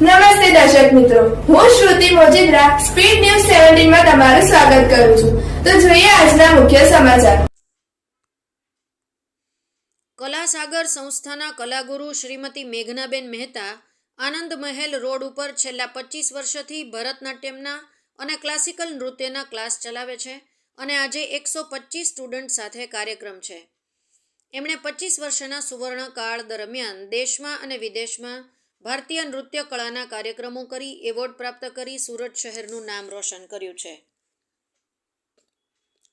નમસ્તે દર્શક મિત્રો. હું શ્રુતિ મોજીદ્રા, સ્પીડ ન્યૂઝ સેવન્ટીનમાં તમારું સ્વાગત કરું છું. તો જોઈએ આજના મુખ્ય સમાચાર. કલાસાગર સંસ્થાના કલાગુરુ શ્રીમતી મેઘનાબેન મહેતા આનંદ મહેલ રોડ ઉપર છેલ્લા પચીસ વર્ષથી ભરતનાટ્યમના અને ક્લાસિકલ નૃત્યના ક્લાસ ચલાવે છે અને આજે એકસો પચીસ સ્ટુડન્ટ સાથે કાર્યક્રમ છે. એમણે પચીસ વર્ષના સુવર્ણકાળ દરમિયાન દેશમાં અને વિદેશમાં ભારતીય નૃત્ય કળાના કાર્યક્રમો કરી એવોર્ડ પ્રાપ્ત કરી સુરત શહેરનું નામ રોશન કર્યું છે.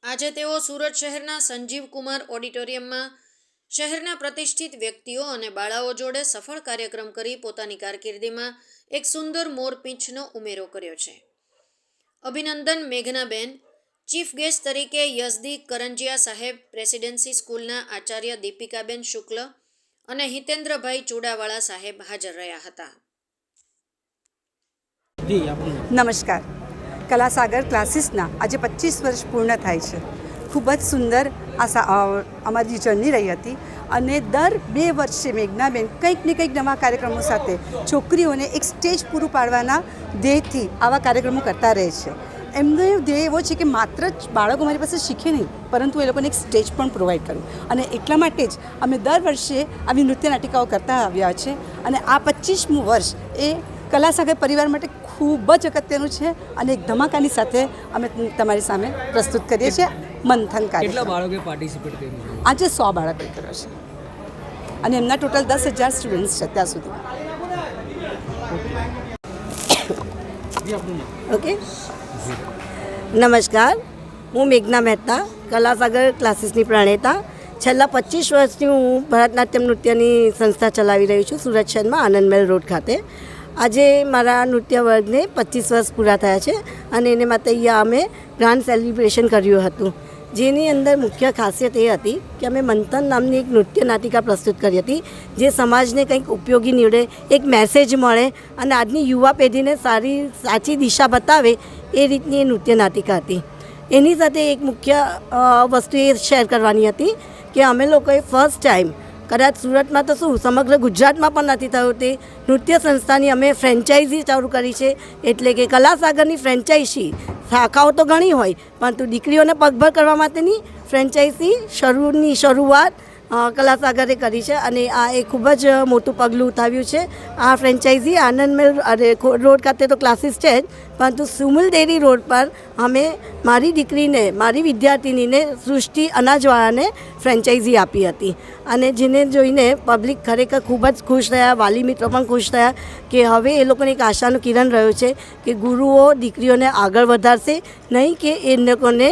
આજે તેઓ સુરત શહેરના સંજીવ કુમાર ઓડિટોરિયમમાં શહેરના પ્રતિષ્ઠિત વ્યક્તિઓ અને બાળાઓ જોડે સફળ કાર્યક્રમ કરી પોતાની કારકિર્દીમાં એક સુંદર મોરપીંછનો ઉમેરો કર્યો છે. અભિનંદન મેઘનાબેન, ચીફ ગેસ્ટ તરીકે યઝદી કરંજિયા સાહેબ, પ્રેસિડેન્સી સ્કૂલના આચાર્ય દીપિકાબેન શુક્લ અને હિતેન્દ્રભાઈ ચુડાવાળા સાહેબ હાજર રહ્યા હતા. નમસ્કાર. કલાસાગર ક્લાસીસના આજે પચીસ વર્ષ પૂર્ણ થાય છે. ખૂબ જ સુંદર આ અમારી જર્ની રહી હતી અને દર બે વર્ષે મેઘનાબેન કંઈક ને કંઈક નવા કાર્યક્રમો સાથે છોકરીઓને એક સ્ટેજ પૂરું પાડવાના ધ્યેયથી આવા કાર્યક્રમો કરતા રહે છે. એમનો ધ્યેય એવો છે કે માત્ર જ બાળકો મારી પાસે શીખે નહીં પરંતુ એ લોકોને એક સ્ટેજ પણ પ્રોવાઈડ કરું. અને એટલા માટે જ અમે દર વર્ષે આવી નૃત્ય નાટિકાઓ કરતા આવ્યા છે અને આ પચીસમું વર્ષ એ કલાસાગર પરિવાર માટે ખૂબ જ અગત્યનું છે અને એક ધમાકાની સાથે અમે તમારી સામે પ્રસ્તુત કરીએ છીએ મંથન પાર્ટિસિપેટ આજે સો બાળકોએ કર્યો છે. અને એમના ટોટલ દસ હજાર સ્ટુડન્ટ્સ છે ત્યાં સુધી. ઓકે? નમસ્કાર. હું મેઘના મહેતા, કલાસાગર ક્લાસીસની પ્રણેતા. છેલ્લા પચીસ વર્ષથી હું ભરતનાટ્યમ નૃત્યની સંસ્થા ચલાવી રહી છું, સુરત શહેરમાં આનંદમેલ રોડ ખાતે. આજે મારા નૃત્ય વર્ગને પચીસ વર્ષ પૂરા થયા છે અને એને માટે અહીંયા અમે ગ્રાન્ડ સેલિબ્રેશન કર્યું હતું. જેની અંદર મુખ્ય ખાસિયત એ હતી કે અમે મંથન નામની એક નૃત્ય નાટિકા પ્રસ્તુત કરી હતી, જે સમાજને કંઈક ઉપયોગી નીવડે, એક મેસેજ મળે અને આજની યુવા પેઢીને સારી, સાચી દિશા બતાવે એ રીતની એ નૃત્ય નાટિકા હતી. એની સાથે એક મુખ્ય વસ્તુ એ શેર કરવાની હતી કે અમે લોકોએ ફર્સ્ટ ટાઈમ કદાચ સુરતમાં તો શું, સમગ્ર ગુજરાતમાં પણ નથી થયું તે નૃત્ય સંસ્થાની અમે ફ્રેન્ચાઇઝી ચાલુ કરી છે. એટલે કે કલાસાગરની ફ્રેન્ચાઇઝી શાખાઓ તો ઘણી હોય પરંતુ દીકરીઓને પગભર કરવા માટેની ફ્રેન્ચાઇઝી શરૂની શરૂઆત કલાસાગરે કરી છે અને આ એ ખૂબ જ મોટું પગલું ઉઠાવ્યું છે. આ ફ્રેન્ચાઇઝી આનંદમેલ રોડ ખાતે તો ક્લાસીસ છે જ, પરંતુ સુમુલ ડેરી રોડ પર અમે મારી દીકરીને, મારી વિદ્યાર્થિનીને સૃષ્ટિ અનાજવાળાને ફ્રેન્ચાઇઝી આપી હતી. અને જેને જોઈને પબ્લિક ખરેખર ખૂબ જ ખુશ થયા, વાલી મિત્રો પણ ખુશ થયા કે હવે એ લોકોને એક આશાનું કિરણ રહ્યું છે કે ગુરુઓ દીકરીઓને આગળ વધારશે, નહીં કે એ લોકોને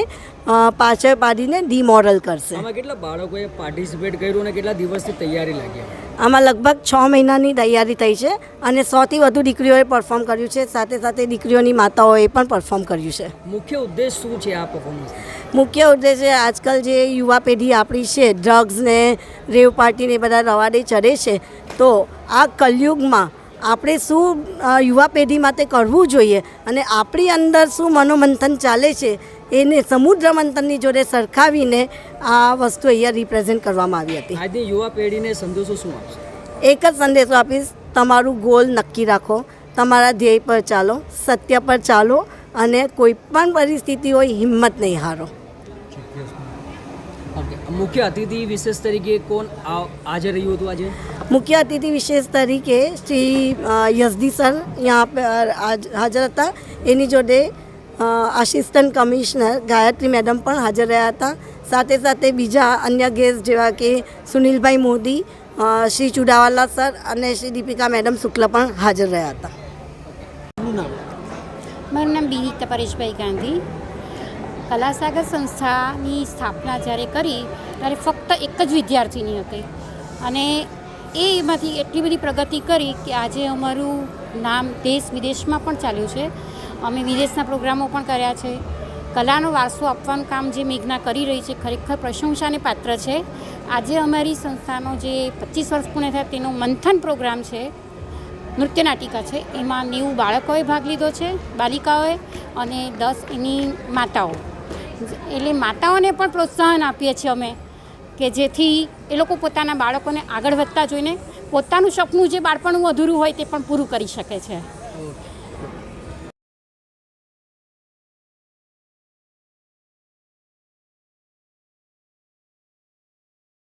પાછળ પાડીને ડિમોરલ કરશે. આમાં કેટલા બાળકોએ પાર્ટિસિપેટ કર્યું અને કેટલા દિવસથી તૈયારી લાગી? આમાં લગભગ છ મહિનાની તૈયારી થઈ છે અને સોથી વધુ દીકરીઓએ પરફોર્મ કર્યું છે. સાથે સાથે દીકરીઓની માતાઓએ પણ પરફોર્મ કર્યું છે. મુખ્ય ઉદ્દેશ શું છે આ પરફોર્મન્સ મુખ્ય છે આજકાલ જે યુવા પેઢી આપણી છે ડ્રગ્સને રેવ પાર્ટીને બધા રવાડે ચડે છે તો આ કલયુગમાં આપણે શું યુવા પેઢી માટે કરવું જોઈએ અને આપણી અંદર શું મનોમંથન ચાલે છે એને સમુદ્ર મંથનની જોડે સરખાવીને આ વસ્તુ અહીંયા રિપ્રેઝેન્ટ કરવામાં આવી હતી. આજે યુવા પેઢીને સંદેશો શું આપશે? એક જ સંદેશો આપીશ તમારું ગોલ નક્કી રાખો તમારા ધ્યેય પર ચાલો સત્ય પર ચાલો અને કોઈ પણ પરિસ્થિતિ હોય હિંમત નહીં હારો. મુખ્ય અતિથિ વિશેષ તરીકે કોણ હાજર રહ્યું હતું આજે? મુખ્ય અતિથિ વિશેષ તરીકે શ્રી યઝદી સર અહીંયા પર હાજર હતા. એની જોડે આસિસ્ટન્ટ કમિશનર ગાયત્રી મેડમ પણ હાજર રહ્યા હતા. સાથે સાથે બીજા અન્ય ગેસ્ટ જેવા કે સુનિલભાઈ મોદી શ્રી ચુડાવાલા સર અને શ્રી દીપિકા મેડમ શુક્લ પણ હાજર રહ્યા હતા. મારું નામ બિનિતા પરેશભાઈ ગાંધી. કલાસાગર સંસ્થાની સ્થાપના જ્યારે કરી ત્યારે ફક્ત એક જ વિદ્યાર્થીની હતી. અને એ એમાંથી એટલી બધી પ્રગતિ કરી કે આજે અમારું નામ દેશ વિદેશમાં પણ ચાલ્યું છે. અમે વિદેશના પ્રોગ્રામો પણ કર્યા છે. કલાનો વારસો આપવાનું કામ જે મેઘના કરી રહી છે ખરેખર પ્રશંસાને પાત્ર છે. આજે અમારી સંસ્થાનો જે પચીસ વર્ષ પૂર્ણ થયા તેનો મંથન પ્રોગ્રામ છે, નૃત્ય નાટિકા છે, એમાં નેવું બાળકોએ ભાગ લીધો છે, બાલિકાઓએ અને દસ એની માતાઓ. એટલે માતાઓને પણ પ્રોત્સાહન આપીએ છીએ અમે કે જેથી એ લોકો પોતાના બાળકોને આગળ વધતા જોઈને પોતાનું સપનું જે બાળપણનું અધૂરું હોય તે પણ પૂરું કરી શકે છે.